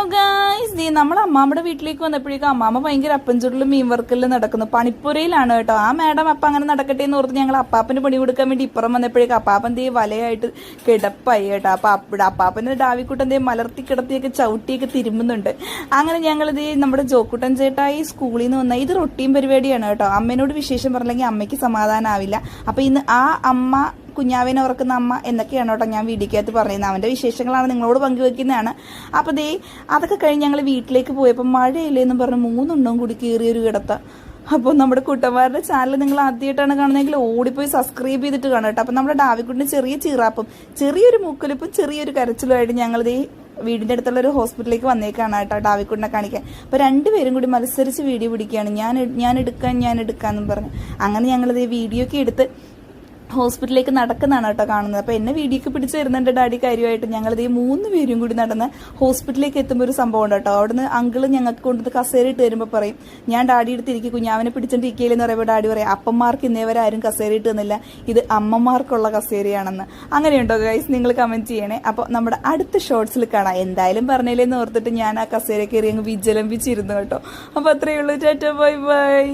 Hello guys നീ നമ്മൾ അമ്മാമ്മയുടെ വീട്ടിലേക്ക് വന്നപ്പോഴേക്കും അമ്മാമ്മ ഭയങ്കര അപ്പൻചുരുളിലും മീൻ വർക്കലിലും നടക്കുന്നു. പണിപ്പുരയിലാണ് കേട്ടോ. ആ മാഡം അപ്പം അങ്ങനെ നടക്കട്ടെ എന്ന് ഓർത്ത് ഞങ്ങൾ അപ്പാപ്പന് പണി കൊടുക്കാൻ വേണ്ടി ഇപ്പുറം വന്നപ്പോഴേക്കും അപ്പാപ്പൻ ദേ വലയായിട്ട് കിടപ്പായി കേട്ടോ. അപ്പൊ അപ്പഴ അപ്പാപ്പന്റെ ഡാവിക്കുട്ടൻ ദേ മലർത്തി കിടത്തിയൊക്കെ ചവിട്ടിയൊക്കെ തിരുമ്പുന്നുണ്ട് അങ്ങനെ ഞങ്ങൾ ദേ നമ്മുടെ ജോക്കുട്ടൻ ചേട്ടായി സ്കൂളിൽ നിന്ന് വന്ന ഇത് റൊട്ടീൻ പരിപാടിയാണ് കേട്ടോ. അമ്മേനോട് വിശേഷം പറഞ്ഞില്ലെങ്കിൽ അമ്മയ്ക്ക് സമാധാനമാവില്ല അപ്പൊ ഇന്ന് ആ അമ്മ കുഞ്ഞാവിനെ ഓർക്കുന്ന അമ്മ എന്നൊക്കെയാണ് കേട്ടോ ഞാൻ വീഡിയോക്കകത്ത് പറയുന്നത്. അവന്റെ വിശേഷങ്ങളാണ് നിങ്ങളോട് പങ്കുവെക്കുന്നതാണ്. അപ്പോൾ ദേ അതൊക്കെ കഴിഞ്ഞ് ഞങ്ങൾ വീട്ടിലേക്ക് പോയപ്പോൾ മഴയില്ലേന്ന് പറഞ്ഞ് മൂന്നുണ്ടും കൂടി കീറിയൊരു കിടത്ത. അപ്പോൾ നമ്മുടെ കുട്ടന്മാരുടെ ചാനൽ നിങ്ങൾ ആദ്യമായിട്ടാണ് കാണുന്നതെങ്കിൽ ഓടിപ്പോയി സബ്സ്ക്രൈബ് ചെയ്തിട്ട് കാണാം കേട്ടോ. അപ്പോൾ നമ്മുടെ ഡാവിക്കുട്ടിന് ചെറിയ ചീറാപ്പും ചെറിയൊരു മുക്കലിപ്പും ചെറിയൊരു കരച്ചിലുമായിട്ട് ഞങ്ങൾ ദേ വീടിന്റെ അടുത്തുള്ള ഒരു ഹോസ്പിറ്റലിലേക്ക് വന്നേക്കാണ് കേട്ടോ ഡാവിക്കുട്ടിനെ കാണിക്കാൻ. അപ്പോൾ രണ്ടുപേരും കൂടി മത്സരിച്ച് വീഡിയോ പിടിക്കുകയാണ്. ഞാൻ ഞാൻ എടുക്കാൻ ഞാൻ എടുക്കാന്നും പറഞ്ഞു. അങ്ങനെ ഞങ്ങളിത് വീഡിയോ ഒക്കെ എടുത്ത് ഹോസ്പിറ്റലിലേക്ക് നടക്കുന്നതാണ് കേട്ടോ കാണുന്നത്. അപ്പോൾ എന്നെ വീഡിയോക്ക് പിടിച്ച് തരുന്നുണ്ട് ഡാഡി കാര്യമായിട്ട് ഞങ്ങൾ ഈ മൂന്ന് പേരും കൂടി നടന്ന് ഹോസ്പിറ്റലിലേക്ക് എത്തുമ്പോൾ ഒരു സംഭവം ഉണ്ട് കേട്ടോ. അവിടുന്ന് അങ്കിൾ ഞങ്ങൾക്ക് കൊണ്ടുവന്ന് കസേര ഇട്ട് തരുമ്പോൾ പറയും ഞാൻ ഡാഡി എടുത്ത് ഇരിക്കും കുഞ്ഞാവിനെ പിടിച്ചോണ്ടിരിക്കയില്ലെന്ന് പറയുമ്പോൾ ഡാഡി പറയും അപ്പന്മാർക്ക് ഇന്നേവരെ ആരും കസേര ഇട്ട് തന്നില്ല. ഇത് അമ്മമാർക്കുള്ള കസേരയാണെന്ന്. അങ്ങനെയുണ്ടോ ഗൈസ് നിങ്ങൾ കമന്റ് ചെയ്യണേ. അപ്പോൾ നമ്മുടെ അടുത്ത ഷോർട്സിൽ കാണാം. എന്തായാലും പറഞ്ഞില്ലേന്ന് ഓർത്തിട്ട് ഞാൻ ആ കസേര കയറി അങ്ങ് വിജലംബിച്ചിരുന്നു കേട്ടോ. അപ്പോൾ അത്രയേ ഉള്ളൂ. Tata bye bye.